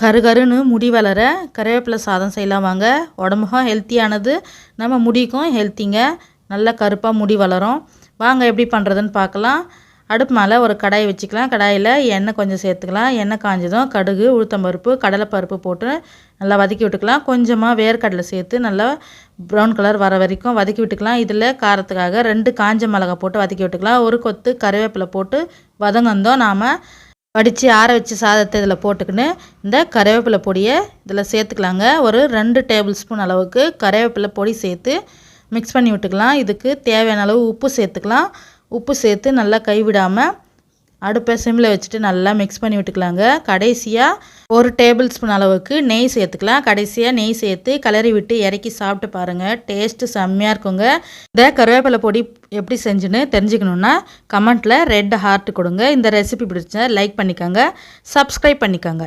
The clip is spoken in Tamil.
கருகருன்னு முடி வளர கருவேப்பிலை சாதம் செய்யலாம் வாங்க. உடம்புக்கும் ஹெல்த்தியானது நம்ம முடிக்கும் ஹெல்த்திங்க நல்லா கருப்பாக முடி வளரும். வாங்க எப்படி பண்ணுறதுன்னு பார்க்கலாம். அடுப்பு மேலே ஒரு கடாய் வச்சுக்கலாம். கடாயில் எண்ணெய் கொஞ்சம் சேர்த்துக்கலாம். எண்ணெய் காஞ்சதும் கடுகு உளுத்தம்பருப்பு கடலைப்பருப்பு போட்டு நல்லா வதக்கி விட்டுக்கலாம். கொஞ்சமாக வேர்க்கடலை சேர்த்து நல்லா ப்ரௌன் கலர் வர வரைக்கும் வதக்கி விட்டுக்கலாம். இதில் காரத்துக்காக ரெண்டு காஞ்ச மிளகா போட்டு வதக்கி விட்டுக்கலாம். ஒரு கொத்து கருவேப்பிலை போட்டு வதங்கந்தோம் நாம் வடித்து ஆற வச்சு சாதத்தை இதில் போட்டுக்கின்னு இந்த கருவேப்பிலை பொடியை இதில் சேர்த்துக்கலாங்க. ஒரு ரெண்டு டேபிள் ஸ்பூன் அளவுக்கு கருவேப்பிலை பொடி சேர்த்து மிக்ஸ் பண்ணி விட்டுக்கலாம். இதுக்கு தேவையான அளவு உப்பு சேர்த்துக்கலாம். உப்பு சேர்த்து நல்லா கைவிடாமல் அடுப்பை சிம்மில் வச்சுட்டு நல்லா மிக்ஸ் பண்ணி விட்டுக்கலாங்க. கடைசியாக ஒரு டேபிள் ஸ்பூன் அளவுக்கு நெய் சேர்த்துக்கலாம். கடைசியாக நெய் சேர்த்து கிளறி விட்டு இறக்கி சாப்பிட்டு பாருங்கள் டேஸ்ட்டு செம்மையாக இருக்குங்க. இந்த கருவேப்பிலை பொடி எப்படி செஞ்சுன்னு தெரிஞ்சுக்கணுன்னா கமெண்ட்டில் ரெட் ஹார்ட் கொடுங்க. இந்த ரெசிபி பிடிச்சா லைக் பண்ணிக்கோங்க. சப்ஸ்கிரைப் பண்ணிக்கோங்க.